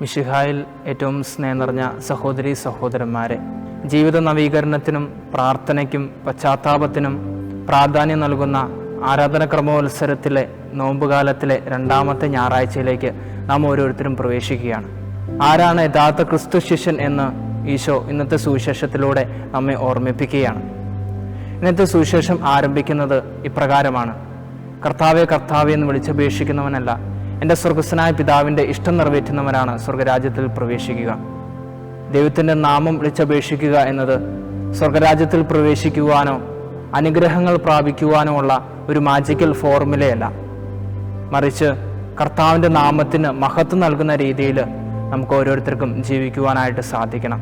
മിഷിഹായിൽ ഏറ്റവും സ്നേഹം നിറഞ്ഞ സഹോദരി സഹോദരന്മാരെ ജീവിത നവീകരണത്തിനും പ്രാർത്ഥനയ്ക്കും പശ്ചാത്താപത്തിനും പ്രാധാന്യം നൽകുന്ന ആരാധന ക്രമോത്സരത്തിലെ നോമ്പുകാലത്തിലെ രണ്ടാമത്തെ ഞായറാഴ്ചയിലേക്ക് നാം ഓരോരുത്തരും പ്രവേശിക്കുകയാണ്. ആരാണ് യഥാർത്ഥ ക്രിസ്തു ശിഷ്യൻ എന്ന് ഈശോ ഇന്നത്തെ സുവിശേഷത്തിലൂടെ നമ്മെ ഓർമ്മിപ്പിക്കുകയാണ്. ഇന്നത്തെ സുവിശേഷം ആരംഭിക്കുന്നത് ഇപ്രകാരമാണ്. കർത്താവെ കർത്താവെ എന്ന് വിളിച്ചപേക്ഷിക്കുന്നവനല്ല എന്റെ സ്വർഗസ്വനായ പിതാവിന്റെ ഇഷ്ടം നിറവേറ്റുന്നവരാണ് സ്വർഗരാജ്യത്തിൽ പ്രവേശിക്കുക. ദൈവത്തിന്റെ നാമം വിളിച്ചപേക്ഷിക്കുക എന്നത് സ്വർഗരാജ്യത്തിൽ പ്രവേശിക്കുവാനോ അനുഗ്രഹങ്ങൾ പ്രാപിക്കുവാനോ ഉള്ള ഒരു മാജിക്കൽ ഫോർമുലയല്ല മറിച്ച് കർത്താവിന്റെ നാമത്തിന് മഹത്വം നൽകുന്ന രീതിയിൽ നമുക്ക് ഓരോരുത്തർക്കും ജീവിക്കുവാനായിട്ട് സാധിക്കണം.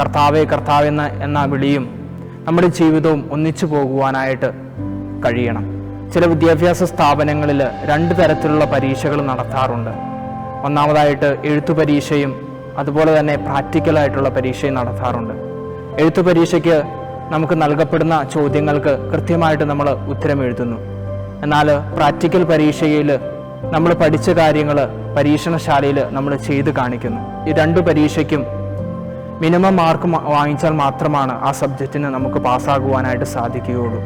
കർത്താവെ കർത്താവ് എന്ന എന്ന വിളിയും നമ്മുടെ ജീവിതവും ഒന്നിച്ചു പോകുവാനായിട്ട് കഴിയണം. ചില വിദ്യാഭ്യാസ സ്ഥാപനങ്ങളിൽ രണ്ട് തരത്തിലുള്ള പരീക്ഷകൾ നടത്താറുണ്ട്. ഒന്നാമതായിട്ട് എഴുത്തു പരീക്ഷയും അതുപോലെ തന്നെ പ്രാക്ടിക്കലായിട്ടുള്ള പരീക്ഷയും നടത്താറുണ്ട്. എഴുത്തു പരീക്ഷയ്ക്ക് നമുക്ക് നൽകപ്പെടുന്ന ചോദ്യങ്ങൾക്ക് കൃത്യമായിട്ട് നമ്മൾ ഉത്തരം എഴുതുന്നു. എന്നാൽ പ്രാക്ടിക്കൽ പരീക്ഷയിൽ നമ്മൾ പഠിച്ച കാര്യങ്ങൾ പരീക്ഷണശാലയിൽ നമ്മൾ ചെയ്ത് കാണിക്കുന്നു. ഈ രണ്ട് പരീക്ഷയ്ക്കും മിനിമം മാർക്ക് വാങ്ങിച്ചാൽ മാത്രമാണ് ആ സബ്ജക്റ്റിന് നമുക്ക് പാസ്സാകുവാനായിട്ട് സാധിക്കുകയുള്ളൂ.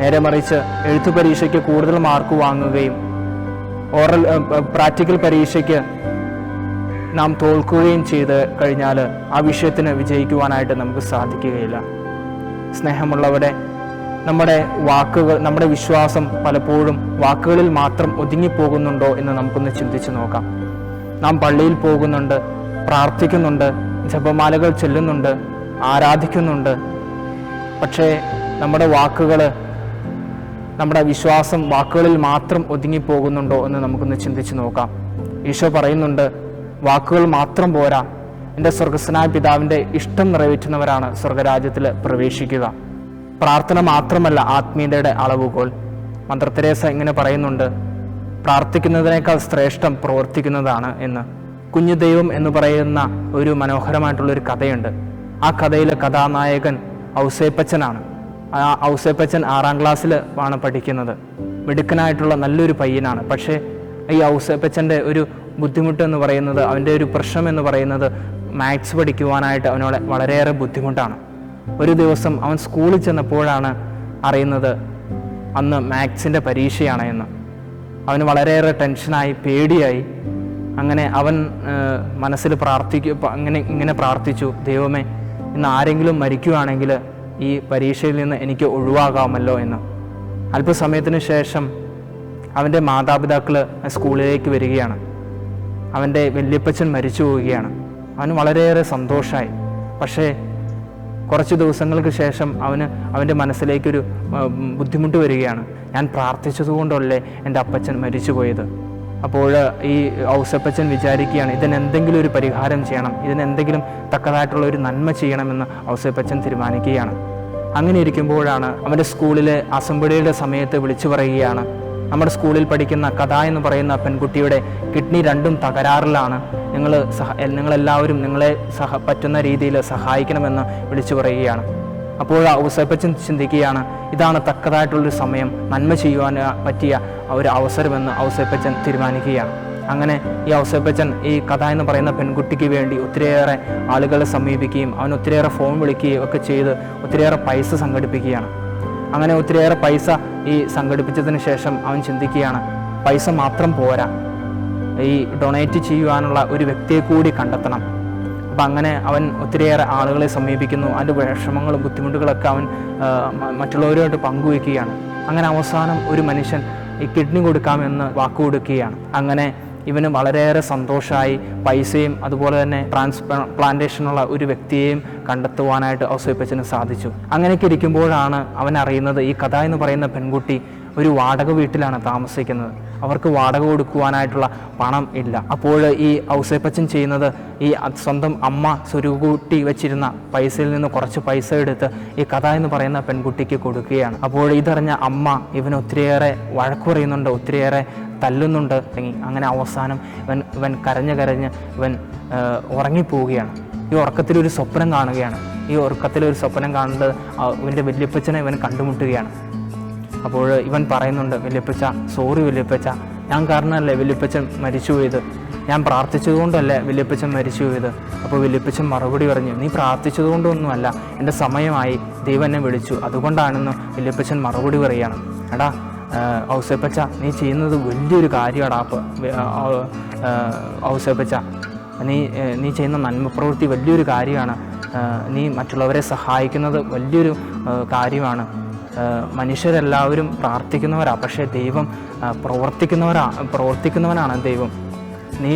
നേരെ മറിച്ച് എഴുത്തു പരീക്ഷയ്ക്ക് കൂടുതൽ മാർക്ക് വാങ്ങുകയും ഓറൽ പ്രാക്ടിക്കൽ പരീക്ഷയ്ക്ക് നാം തോൽക്കുകയും ചെയ്ത് കഴിഞ്ഞാൽ ആ വിഷയത്തിന് വിജയിക്കുവാനായിട്ട് നമുക്ക് സാധിക്കുകയില്ല. സ്നേഹമുള്ളവരെ നമ്മുടെ വാക്കുകൾ നമ്മുടെ വിശ്വാസം പലപ്പോഴും വാക്കുകളിൽ മാത്രം ഒതുങ്ങിപ്പോകുന്നുണ്ടോ എന്ന് നമുക്കൊന്ന് ചിന്തിച്ചു നോക്കാം. നാം പള്ളിയിൽ പോകുന്നുണ്ട് പ്രാർത്ഥിക്കുന്നുണ്ട് ജപമാലകൾ ചൊല്ലുന്നുണ്ട് ആരാധിക്കുന്നുണ്ട്. പക്ഷേ നമ്മുടെ വാക്കുകൾ നമ്മുടെ വിശ്വാസം വാക്കുകളിൽ മാത്രം ഒതുങ്ങിപ്പോകുന്നുണ്ടോ എന്ന് നമുക്കൊന്ന് ചിന്തിച്ചു നോക്കാം. ഈശോ പറയുന്നുണ്ട് വാക്കുകൾ മാത്രം പോരാ. എന്റെ സ്വർഗസ്വനായ പിതാവിന്റെ ഇഷ്ടം നിറവേറ്റുന്നവരാണ് സ്വർഗരാജ്യത്തിൽ പ്രവേശിക്കുക. പ്രാർത്ഥന മാത്രമല്ല ആത്മീയതയുടെ അളവുകോൽ. മന്ത്രത്തിരേസ തെരേസ ഇങ്ങനെ പറയുന്നുണ്ട് പ്രാർത്ഥിക്കുന്നതിനേക്കാൾ ശ്രേഷ്ഠം പ്രവർത്തിക്കുന്നതാണ് എന്ന്. കുഞ്ഞു ദൈവം എന്ന് പറയുന്ന ഒരു മനോഹരമായിട്ടുള്ള ഒരു കഥയുണ്ട്. ആ കഥയിലെ കഥാനായകൻ ഔസേപ്പച്ചനാണ്. ഔസേപ്പച്ചൻ ആറാം ക്ലാസ്സിൽ ആണ് പഠിക്കുന്നത്. മിടുക്കനായിട്ടുള്ള നല്ലൊരു പയ്യനാണ്. പക്ഷേ ഈ ഔസേപ്പച്ചന്റെ ഒരു ബുദ്ധിമുട്ട് എന്ന് പറയുന്നത് അവന്റെ ഒരു പ്രശ്നം എന്ന് പറയുന്നത് മാത്സ് പഠിക്കുവാനായിട്ട് അവനോട് വളരെയേറെ ബുദ്ധിമുട്ടാണ്. ഒരു ദിവസം അവൻ സ്കൂളിൽ ചെന്നപ്പോഴാണ് അറിയുന്നത് അന്ന് മാത്സിന്റെ പരീക്ഷയാണ് എന്ന്. അവന് വളരെയേറെ ടെൻഷനായി പേടിയായി. അങ്ങനെ അവൻ മനസ്സിൽ പ്രാർത്ഥിക്കു അങ്ങനെ ഇങ്ങനെ പ്രാർത്ഥിച്ചു ദൈവമേ ഇന്ന് ആരെങ്കിലും മരിക്കുകയാണെങ്കിൽ ഈ പരീക്ഷയിൽ നിന്ന് എനിക്ക് ഒഴിവാകാമല്ലോ എന്ന്. അല്പസമയത്തിന് ശേഷം അവന്റെ മാതാപിതാക്കൾ സ്കൂളിലേക്ക് വരികയാണ്. അവന്റെ വല്യപ്പച്ചൻ മരിച്ചു പോവുകയാണ്. അവന് വളരെയേറെ സന്തോഷമായി പക്ഷേ കുറച്ച് ദിവസങ്ങൾക്ക് ശേഷം അവന് അവന്റെ മനസ്സിലേക്കൊരു ബുദ്ധിമുട്ട് വരികയാണ്. ഞാൻ പ്രാർത്ഥിച്ചതുകൊണ്ടല്ലേ എന്റെ അപ്പച്ചൻ മരിച്ചു മരിച്ചുപോയത് അപ്പോൾ ഈ ഔസപ്പച്ചൻ വിചാരിക്കുകയാണ് ഇതിനെന്തെങ്കിലും ഒരു പരിഹാരം ചെയ്യണം. ഇതിനെന്തെങ്കിലും തക്കതായിട്ടുള്ള ഒരു നന്മ ചെയ്യണമെന്ന് ഔസപ്പച്ചൻ തീരുമാനിക്കുകയാണ്. അങ്ങനെ ഇരിക്കുമ്പോഴാണ് അവന്റെ സ്കൂളിലെ അസംബ്ലിയുടെ സമയത്ത് വിളിച്ചു പറയുകയാണ്. നമ്മുടെ സ്കൂളിൽ പഠിക്കുന്ന കഥ എന്ന് പറയുന്ന പെൺകുട്ടിയുടെ കിഡ്നി രണ്ടും തകരാറിലാണ്. നിങ്ങൾ സഹ നിങ്ങളെല്ലാവരും നിങ്ങളെ സഹ പറ്റുന്ന രീതിയിൽ സഹായിക്കണമെന്ന് വിളിച്ചു പറയുകയാണ്. അപ്പോൾ ഔസേപ്പച്ചൻ ചിന്തിക്കുകയാണ് ഇതാണ് തക്കതായിട്ടുള്ളൊരു സമയം നന്മ ചെയ്യുവാൻ പറ്റിയ ഒരു അവസരമെന്ന് ഔസേപ്പച്ചൻ തീരുമാനിക്കുകയാണ്. അങ്ങനെ ഈ ഔസേപ്പച്ചൻ ഈ കഥ എന്ന് പറയുന്ന പെൺകുട്ടിക്ക് വേണ്ടി ഒത്തിരിയേറെ ആളുകളെ സമീപിക്കുകയും അവൻ ഒത്തിരിയേറെ ഫോൺ വിളിക്കുകയും ഒക്കെ ചെയ്ത് ഒത്തിരിയേറെ പൈസ സംഘടിപ്പിക്കുകയാണ്. അങ്ങനെ ഒത്തിരിയേറെ പൈസ ഈ സംഘടിപ്പിച്ചതിന് ശേഷം അവൻ ചിന്തിക്കുകയാണ് പൈസ മാത്രം പോരാ. ഈ ഡൊണേറ്റ് ചെയ്യുവാനുള്ള ഒരു വ്യക്തിയെ കൂടി കണ്ടെത്തണം. അപ്പം അങ്ങനെ അവൻ ഒത്തിരിയേറെ ആളുകളെ സമീപിക്കുന്നു. അതിന്റെ വിഷമങ്ങളും ബുദ്ധിമുട്ടുകളൊക്കെ അവൻ മറ്റുള്ളവരുമായിട്ട് പങ്കുവയ്ക്കുകയാണ്. അങ്ങനെ അവസാനം ഒരു മനുഷ്യൻ ഈ കിഡ്നി കൊടുക്കാമെന്ന് വാക്കുകൊടുക്കുകയാണ്. അങ്ങനെ ഇവന് വളരെയേറെ സന്തോഷമായി പൈസയും അതുപോലെ തന്നെ ട്രാൻസ്പ്ലാന്റേഷനുള്ള ഒരു വ്യക്തിയെയും കണ്ടെത്തുവാനായിട്ട് ഔസേപ്പച്ചന് സാധിച്ചു. അങ്ങനെയൊക്കെ ഇരിക്കുമ്പോഴാണ് അവൻ അറിയുന്നത് ഈ കഥ എന്ന് പറയുന്ന പെൺകുട്ടി ഒരു വാടക വീട്ടിലാണ് താമസിക്കുന്നത്. അവർക്ക് വാടക കൊടുക്കുവാനായിട്ടുള്ള പണം ഇല്ല. അപ്പോൾ ഈ ഔസേപ്പച്ചൻ ചെയ്യുന്നത് ഈ സ്വന്തം അമ്മ സ്വരുകൂട്ടി വെച്ചിരുന്ന പൈസയിൽ നിന്ന് കുറച്ച് പൈസ എടുത്ത് ഈ കഥ എന്ന് പറയുന്ന പെൺകുട്ടിക്ക് കൊടുക്കുകയാണ്. അപ്പോൾ ഇതറിഞ്ഞ അമ്മ ഇവൻ ഒത്തിരിയേറെ വഴക്കു പറയുന്നുണ്ട് ഒത്തിരിയേറെ തല്ലുന്നുണ്ട്. അല്ലെങ്കിൽ അങ്ങനെ അവസാനം ഇവൻ ഇവൻ കരഞ്ഞ് കരഞ്ഞ് ഇവൻ ഉറങ്ങിപ്പോവുകയാണ്. ഈ ഉറക്കത്തിലൊരു സ്വപ്നം കാണുകയാണ്. ഈ ഉറക്കത്തിലൊരു സ്വപ്നം കാണുന്നത് ഇവന്റെ വല്യപ്പച്ചനെ ഇവൻ കണ്ടുമുട്ടുകയാണ്. അപ്പോൾ ഇവൻ പറയുന്നുണ്ട് വല്യപ്പച്ച സോറി വല്യപ്പച്ച. ഞാൻ കാരണമല്ലേ വല്യപ്പച്ചൻ മരിച്ചു പോയത്? ഞാൻ പ്രാർത്ഥിച്ചതുകൊണ്ടല്ലേ വല്യപ്പച്ചൻ മരിച്ചു പോയത്? അപ്പോൾ വല്യപ്പച്ചൻ മറുപടി പറഞ്ഞു നീ പ്രാർത്ഥിച്ചതുകൊണ്ടൊന്നുമല്ല. എന്റെ സമയമായി ദൈവം എന്നെ വിളിച്ചു. അതുകൊണ്ടാണെന്ന് വല്യപ്പച്ചൻ മറുപടി പറയുകയാണ്. എടാ ഔസേപ്പച്ച നീ ചെയ്യുന്നത് വലിയൊരു കാര്യമാണ് അപ്പോൾ ഔസേപ്പച്ച നീ നീ ചെയ്യുന്ന നന്മ പ്രവൃത്തി വലിയൊരു കാര്യമാണ്. നീ മറ്റുള്ളവരെ സഹായിക്കുന്നത് വലിയൊരു കാര്യമാണ്. മനുഷ്യരെല്ലാവരും പ്രാർത്ഥിക്കുന്നവരാ പക്ഷേ ദൈവം പ്രവർത്തിക്കുന്നവരാ പ്രവർത്തിക്കുന്നവനാണ് ദൈവം. നീ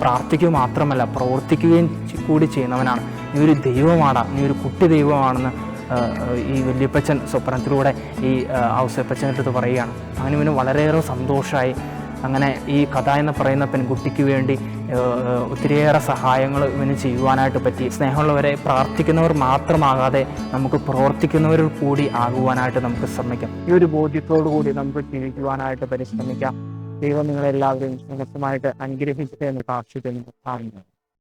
പ്രാർത്ഥിക്കുക മാത്രമല്ല പ്രവർത്തിക്കുകയും കൂടി ചെയ്യുന്നവനാണ്. നീ ഒരു ദൈവമാടാ നീ ഒരു കുട്ടി ദൈവമാണെന്ന് ഈ വല്യപ്പച്ചൻ സ്വപ്നത്തിലൂടെ ഈ ഔസേപ്പച്ചന്റെ അടുത്ത് പറയുകയാണ്. അങ്ങനെ ഇവന് വളരെയേറെ സന്തോഷമായി അങ്ങനെ ഈ കഥ എന്ന് പറയുന്ന പെൺകുട്ടിക്ക് വേണ്ടി ഒത്തിരിയേറെ സഹായങ്ങൾ ഇവന് ചെയ്യുവാനായിട്ട് പറ്റി. സ്നേഹമുള്ളവരെ പ്രാർത്ഥിക്കുന്നവർ മാത്രമാകാതെ നമുക്ക് പ്രവർത്തിക്കുന്നവർ കൂടി ആകുവാനായിട്ട് നമുക്ക് ശ്രമിക്കാം. ഈ ഒരു ബോധ്യത്തോടു കൂടി നമുക്ക് ജീവിക്കുവാനായിട്ട് പരിശ്രമിക്കാം. ദൈവം നിങ്ങളെല്ലാവരും സുഖമായിട്ട് അനുഗ്രഹിച്ചു എന്ന് പ്രാർത്ഥിക്കുന്നു.